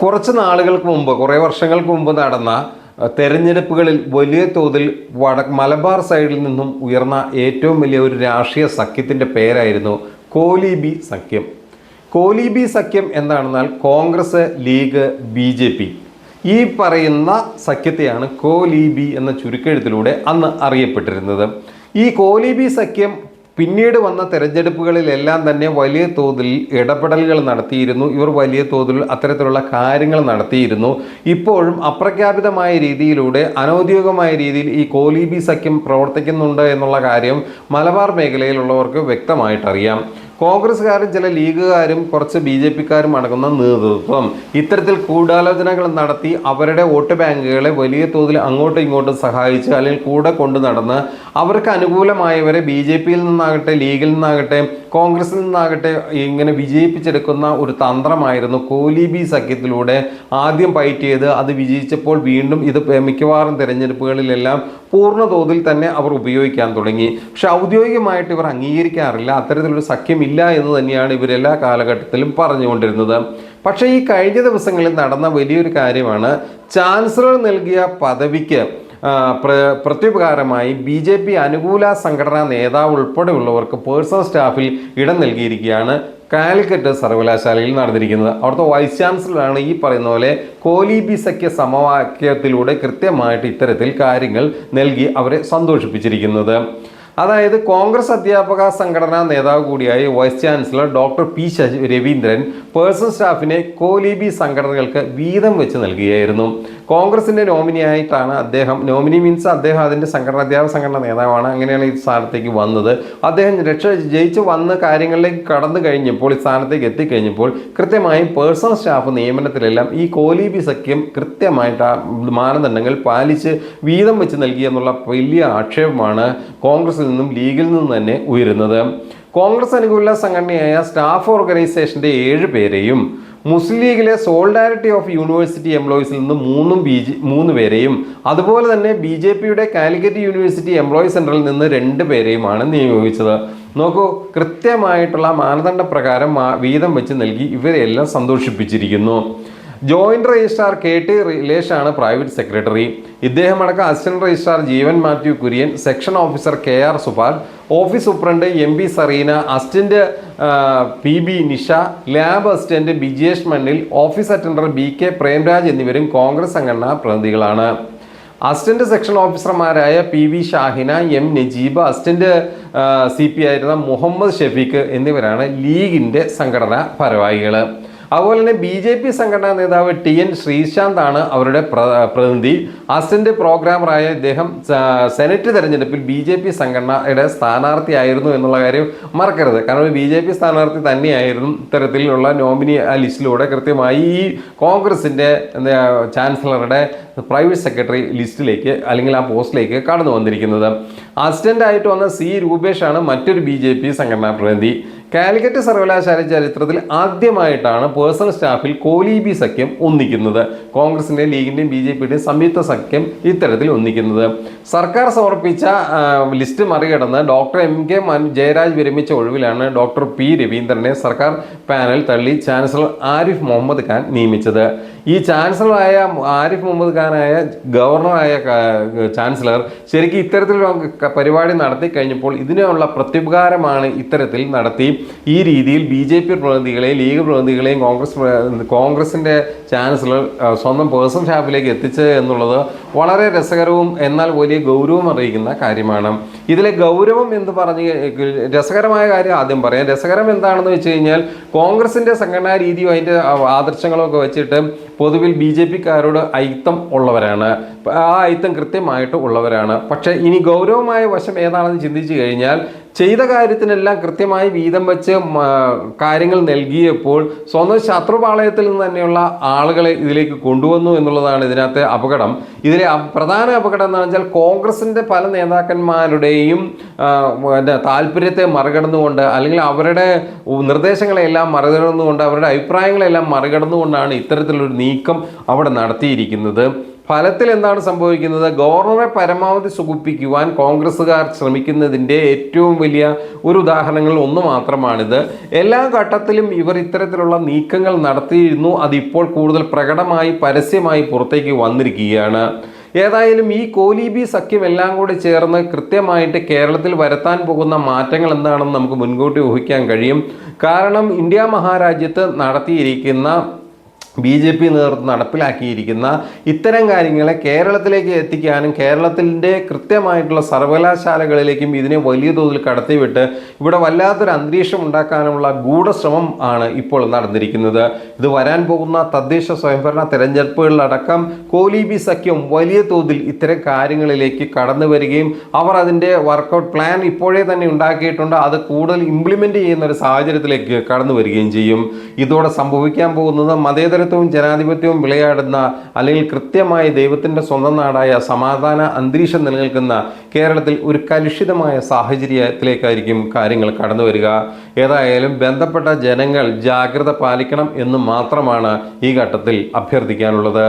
കുറച്ച് നാളുകൾക്ക് മുമ്പ് കുറേ വർഷങ്ങൾക്ക് മുമ്പ് നടന്ന തെരഞ്ഞെടുപ്പുകളിൽ വലിയ തോതിൽ വട മലബാർ സൈഡിൽ നിന്നും ഉയർന്ന ഏറ്റവും വലിയ ഒരു രാഷ്ട്രീയ സഖ്യത്തിന്റെ പേരായിരുന്നു കോലിബി സഖ്യം. കോലിബി സഖ്യം എന്താണെന്നാൽ Congress League B J P. ഈ പറയുന്ന സഖ്യത്തെയാണ് കോലിബി എന്ന ചുരുക്കെഴുത്തിലൂടെ അന്ന് അറിയപ്പെട്ടിരുന്നത്. ഈ കോലിബി സഖ്യം പിന്നീട് വന്ന തെരഞ്ഞെടുപ്പുകളിലെല്ലാം തന്നെ വലിയ തോതിൽ ഇടപെടലുകൾ നടത്തിയിരുന്നു. ഇവർ വലിയ തോതിൽ അത്തരത്തിലുള്ള കാര്യങ്ങൾ നടത്തിയിരുന്നു. ഇപ്പോഴും അപ്രഖ്യാപിതമായ രീതിയിലൂടെ അനൗദ്യോഗികമായ രീതിയിൽ ഈ കോലീബി സഖ്യം പ്രവർത്തിക്കുന്നുണ്ട് എന്നുള്ള കാര്യം മലബാർ മേഖലയിലുള്ളവർക്ക് വ്യക്തമായിട്ട് അറിയാം കോൺഗ്രസ്സുകാരും ചില ലീഗുകാരും കുറച്ച് ബി ജെ പിക്കാരും അടങ്ങുന്ന നേതൃത്വം. ഇത്തരത്തിൽ ഗൂഢാലോചനകൾ നടത്തി അവരുടെ വോട്ട് ബാങ്കുകളെ വലിയ തോതിൽ അങ്ങോട്ടും ഇങ്ങോട്ടും സഹായിച്ച് അല്ലെങ്കിൽ കൂടെ കൊണ്ടു നടന്ന് അവർക്ക് അനുകൂലമായവരെ ബി ജെ പിയിൽ നിന്നാകട്ടെ ലീഗിൽ നിന്നാകട്ടെ കോൺഗ്രസിൽ നിന്നാകട്ടെ ഇങ്ങനെ വിജയിപ്പിച്ചെടുക്കുന്ന ഒരു തന്ത്രമായിരുന്നു കോലിബി സഖ്യത്തിലൂടെ ആദ്യം ഫൈറ്റ് ചെയ്ത് അത് വിജയിച്ചപ്പോൾ വീണ്ടും ഇത് മിക്കവാറും തിരഞ്ഞെടുപ്പുകളിലെല്ലാം പൂർണ തോതിൽ തന്നെ അവർ ഉപയോഗിക്കാൻ തുടങ്ങി. പക്ഷെ ഔദ്യോഗികമായിട്ട് ഇവർ അംഗീകരിക്കാറില്ല. അത്തരത്തിലൊരു സഖ്യമില്ല എന്ന് തന്നെയാണ് ഇവരെല്ലാ കാലഘട്ടത്തിലും പറഞ്ഞുകൊണ്ടിരുന്നത്. പക്ഷേ ഈ കഴിഞ്ഞ ദിവസങ്ങളിൽ നടന്ന വലിയൊരു കാര്യമാണ്. ചാൻസലർ നൽകിയ പദവിക്ക് പ്രത്യുപകാരമായി ബി ജെ പി അനുകൂല സംഘടനാ നേതാവ് ഉൾപ്പെടെയുള്ളവർക്ക് പേഴ്സണൽ സ്റ്റാഫിൽ ഇടം നൽകിയിരിക്കുകയാണ്. കാലിക്കറ്റ് സർവകലാശാലയിൽ നടന്നിരിക്കുന്നത്. അവിടുത്തെ വൈസ് ചാൻസലറാണ് ഈ പറയുന്ന പോലെ കോലി ബി സഖ്യ സമവാക്യത്തിലൂടെ കൃത്യമായിട്ട് ഇത്തരത്തിൽ കാര്യങ്ങൾ നൽകി അവരെ സന്തോഷിപ്പിച്ചിരിക്കുന്നത്. അതായത് കോൺഗ്രസ് അധ്യാപക സംഘടനാ നേതാവ് കൂടിയായ vice chancellor doctor P Raveendran personal സ്റ്റാഫിനെ കോലീബി സംഘടനകൾക്ക് വീതം വെച്ച് നൽകുകയായിരുന്നു. കോൺഗ്രസിന്റെ നോമിനിയായിട്ടാണ് അദ്ദേഹം നോമിനി മീൻസ് അദ്ദേഹം അതിന്റെ സംഘടന അധ്യാപക സംഘടന നേതാവാണ്. അങ്ങനെയാണ് ഈ സ്ഥാനത്തേക്ക് വന്നത്. അദ്ദേഹം രക്ഷ ജയിച്ച് വന്ന കാര്യങ്ങളിലേക്ക് കടന്നു കഴിഞ്ഞപ്പോൾ ഈ സ്ഥാനത്തേക്ക് എത്തിക്കഴിഞ്ഞപ്പോൾ കൃത്യമായും പേഴ്സണൽ സ്റ്റാഫ് നിയമനത്തിലെല്ലാം ഈ കോലീബി സഖ്യം കൃത്യമായിട്ട് ആ മാനദണ്ഡങ്ങൾ പാലിച്ച് വീതം വെച്ച് നൽകി എന്നുള്ള വലിയ ആക്ഷേപമാണ് കോൺഗ്രസിൽ നിന്നും ലീഗിൽ നിന്നും തന്നെ ഉയരുന്നത്. കോൺഗ്രസ് അനുകൂല സംഘടനയായ സ്റ്റാഫ് ഓർഗനൈസേഷന്റെ ഏഴ് പേരെയും മുസ്ലിം ലീഗിലെ സോൾഡാരിറ്റി ഓഫ് യൂണിവേഴ്സിറ്റി എംപ്ലോയീസിൽ നിന്ന് മൂന്നും ബി ജെ മൂന്ന് പേരെയും അതുപോലെ തന്നെ ബി ജെ പിയുടെ കാലിക്കറ്റ് യൂണിവേഴ്സിറ്റി എംപ്ലോയീസ് സെന്ററിൽ നിന്ന് രണ്ട് പേരെയുമാണ് നിയോഗിച്ചത്. നോക്കൂ കൃത്യമായിട്ടുള്ള മാനദണ്ഡ പ്രകാരം വീതം വെച്ച് നൽകി ഇവരെല്ലാം സന്തോഷിപ്പിച്ചിരിക്കുന്നു. ജോയിന്റ് രജിസ്ട്രാർ കെ ടി റിലേഷാണ് പ്രൈവറ്റ് സെക്രട്ടറി. ഇദ്ദേഹം അടക്കം assistant registrar Jeevan Mathew Kurian section officer K R Supal office superintendent M B Sareena assistant P B Nisha lab assistant Bijesh Mannil office attender B K Premraj എന്നിവരും കോൺഗ്രസ് സംഘടനാ പ്രതിനിധികളാണ്. Assistant section ഓഫീസർമാരായ P V Shahina M Najeeb assistant C P ആയിരുന്ന മുഹമ്മദ് ഷെഫീഖ് എന്നിവരാണ് ലീഗിന്റെ സംഘടനാ ഭാരവാഹികൾ അതുപോലെ തന്നെ ബി ജെ പി സംഘടനാ നേതാവ് ടി എൻ ശ്രീശാന്ത് ആണ് അവരുടെ പ്ര- പ്രതിനിധി. അസിന്റെ പ്രോഗ്രാമറായ ഇദ്ദേഹം സെനറ്റ് തെരഞ്ഞെടുപ്പിൽ ബി ജെ പി സംഘടനയുടെ സ്ഥാനാർത്ഥിയായിരുന്നു എന്നുള്ള കാര്യം മറക്കരുത്. കാരണം ബി ജെ പി സ്ഥാനാർത്ഥി തന്നെയായിരുന്നു ഇത്തരത്തിലുള്ള നോമിനി ലിസ്റ്റിലൂടെ കൃത്യമായി ഈ കോൺഗ്രസിന്റെ ചാൻസലറുടെ പ്രൈവറ്റ് സെക്രട്ടറി ലിസ്റ്റിലേക്ക് അല്ലെങ്കിൽ ആ പോസ്റ്റിലേക്ക് കടന്നു വന്നിരിക്കുന്നത്. അസിസ്റ്റന്റായിട്ട് വന്ന സി രൂപേഷാണ് മറ്റൊരു ബി ജെ പി സംഘടനാ പ്രതിനിധി. കാലിക്കറ്റ് സർവകലാശാല ചരിത്രത്തിൽ ആദ്യമായിട്ടാണ് പേഴ്സണൽ സ്റ്റാഫിൽ കോലീബി സഖ്യം ഒന്നിക്കുന്നത്. കോൺഗ്രസിന്റെയും ലീഗിന്റെയും ബി ജെ പിയുടെയും സംയുക്ത സഖ്യം ഇത്തരത്തിൽ ഒന്നിക്കുന്നത്. സർക്കാർ സമർപ്പിച്ച ലിസ്റ്റ് മറികടന്ന് ഡോക്ടർ എം കെ ജയരാജ് വിരമിച്ച ഒഴിവിലാണ് ഡോക്ടർ പി രവീന്ദ്രനെ സർക്കാർ പാനൽ തള്ളി ചാൻസലർ ആരിഫ് മുഹമ്മദ് ഖാൻ നിയമിച്ചത്. ഈ ചാൻസലറായ ആരിഫ് മുഹമ്മദ് ഖാനായ ഗവർണറായ ചാൻസലർ ശരിക്കും ഇത്തരത്തിലൊരു പരിപാടി നടത്തി കഴിഞ്ഞപ്പോൾ ഇതിനുള്ള പ്രത്യുപകാരമാണ് ഇത്തരത്തിൽ നടത്തി. ഈ രീതിയിൽ ബി ജെ പി പ്രതിനിധികളെയും ലീഗ് പ്രതിനിധികളെയും കോൺഗ്രസ് കോൺഗ്രസിന്റെ ചാൻസലർ സ്വന്തം പേഴ്സണൽ ഷാപ്പിലേക്ക് എത്തിച്ചത് എന്നുള്ളത് വളരെ രസകരവും എന്നാൽ വലിയ ഗൗരവം അറിയിക്കുന്ന കാര്യമാണ്. ഇതിലെ ഗൗരവം എന്ന് പറഞ്ഞ് രസകരമായ കാര്യം ആദ്യം പറയാം. രസകരം എന്താണെന്ന് വെച്ച് കഴിഞ്ഞാൽ കോൺഗ്രസിന്റെ സംഘടനാ രീതിയും അതിന്റെ ആ- ആദർശങ്ങളും ഒക്കെ വെച്ചിട്ട് പൊതുവിൽ ബി ജെ പിക്കാരോട് ഐത്തം ഉള്ളവരാണ്. ആ ഐത്തം കൃത്യമായിട്ട് ഉള്ളവരാണ്. പക്ഷെ ഇനി ഗൗരവമായ വശം ഏതാണെന്ന് ചിന്തിച്ചു കഴിഞ്ഞാൽ ചെയ്ത കാര്യത്തിനെല്ലാം കൃത്യമായി വീതം വെച്ച് കാര്യങ്ങൾ നൽകിയപ്പോൾ സ്വന്തം ശത്രുപാളയത്തിൽ നിന്ന് തന്നെയുള്ള ആളുകളെ ഇതിലേക്ക് കൊണ്ടുവന്നു എന്നുള്ളതാണ് ഇതിനകത്തെ അപകടം. ഇതിലെ പ്രധാന അപകടം എന്ന് വെച്ചാൽ കോൺഗ്രസിന്റെ പല നേതാക്കന്മാരുടെയും താല്പര്യത്തെ മറികടന്നുകൊണ്ട് അല്ലെങ്കിൽ അവരുടെ നിർദ്ദേശങ്ങളെല്ലാം മറികടന്നുകൊണ്ട് അവരുടെ അഭിപ്രായങ്ങളെല്ലാം മറികടന്നുകൊണ്ടാണ് ഇത്തരത്തിലൊരു നീക്കം അവിടെ നടത്തിയിരിക്കുന്നത്. ഫലത്തിൽ എന്താണ് സംഭവിക്കുന്നത്? ഗവർണറെ പരമാവധി സുഖിപ്പിക്കുവാൻ കോൺഗ്രസ്സുകാർ ശ്രമിക്കുന്നതിന്റെ ഏറ്റവും വലിയ ഒരു ഉദാഹരണങ്ങളിൽ ഒന്ന് മാത്രമാണിത്. എല്ലാ ഘട്ടത്തിലും ഇവർ ഇത്തരത്തിലുള്ള നീക്കങ്ങൾ നടത്തിയിരുന്നു. അതിപ്പോൾ കൂടുതൽ പ്രകടമായി പരസ്യമായി പുറത്തേക്ക് വന്നിരിക്കുകയാണ്. ഏതായാലും ഈ കോലീബി സഖ്യം എല്ലാം കൂടി ചേർന്ന് കൃത്യമായിട്ട് കേരളത്തിൽ വരുത്താൻ പോകുന്ന മാറ്റങ്ങൾ എന്താണെന്ന് നമുക്ക് മുൻകൂട്ടി ഊഹിക്കാൻ കഴിയും. കാരണം ഇന്ത്യ മഹാരാജ്യത്ത് നടത്തിയിരിക്കുന്ന ബി ജെ പി നേതൃത്വം നടപ്പിലാക്കിയിരിക്കുന്ന ഇത്തരം കാര്യങ്ങളെ കേരളത്തിലേക്ക് എത്തിക്കാനും കേരളത്തിന്റെ കൃത്യമായിട്ടുള്ള സർവകലാശാലകളിലേക്കും ഇതിനെ വലിയ തോതിൽ കടത്തിവിട്ട് ഇവിടെ വല്ലാത്തൊരു അന്തരീക്ഷം ഉണ്ടാക്കാനുള്ള ഗൂഢശ്രമം ആണ് ഇപ്പോൾ നടന്നിരിക്കുന്നത്. ഇത് വരാൻ പോകുന്ന തദ്ദേശ സ്വയംഭരണ തെരഞ്ഞെടുപ്പുകളിലടക്കം കോലി ബി സഖ്യം വലിയ തോതിൽ ഇത്തരം കാര്യങ്ങളിലേക്ക് കടന്നു വരികയും അവർ അതിന്റെ വർക്കൗട്ട് പ്ലാൻ ഇപ്പോഴേ തന്നെ ഉണ്ടാക്കിയിട്ടുണ്ട്. അത് കൂടുതൽ ഇംപ്ലിമെന്റ് ചെയ്യുന്ന ഒരു സാഹചര്യത്തിലേക്ക് കടന്നു വരികയും ചെയ്യും. ഇതോടെ സംഭവിക്കാൻ പോകുന്നത് മതേതരത്വവും ജനാധിപത്യവും വിളയാടുന്ന അല്ലെങ്കിൽ കൃത്യമായി ദൈവത്തിന്റെ സ്വന്തം നാടായ സമാധാന അന്തരീക്ഷം നിലനിൽക്കുന്ന കേരളത്തിൽ ഒരു കലുഷിതമായ സാഹചര്യത്തിലേക്കായിരിക്കും കാര്യങ്ങൾ കടന്നു വരിക. ഏതായാലും ബന്ധപ്പെട്ട ജനങ്ങൾ ജാഗ്രത പാലിക്കണം എന്ന് മാത്രമാണ് ഈ ഘട്ടത്തിൽ അഭ്യർത്ഥിക്കാനുള്ളത്.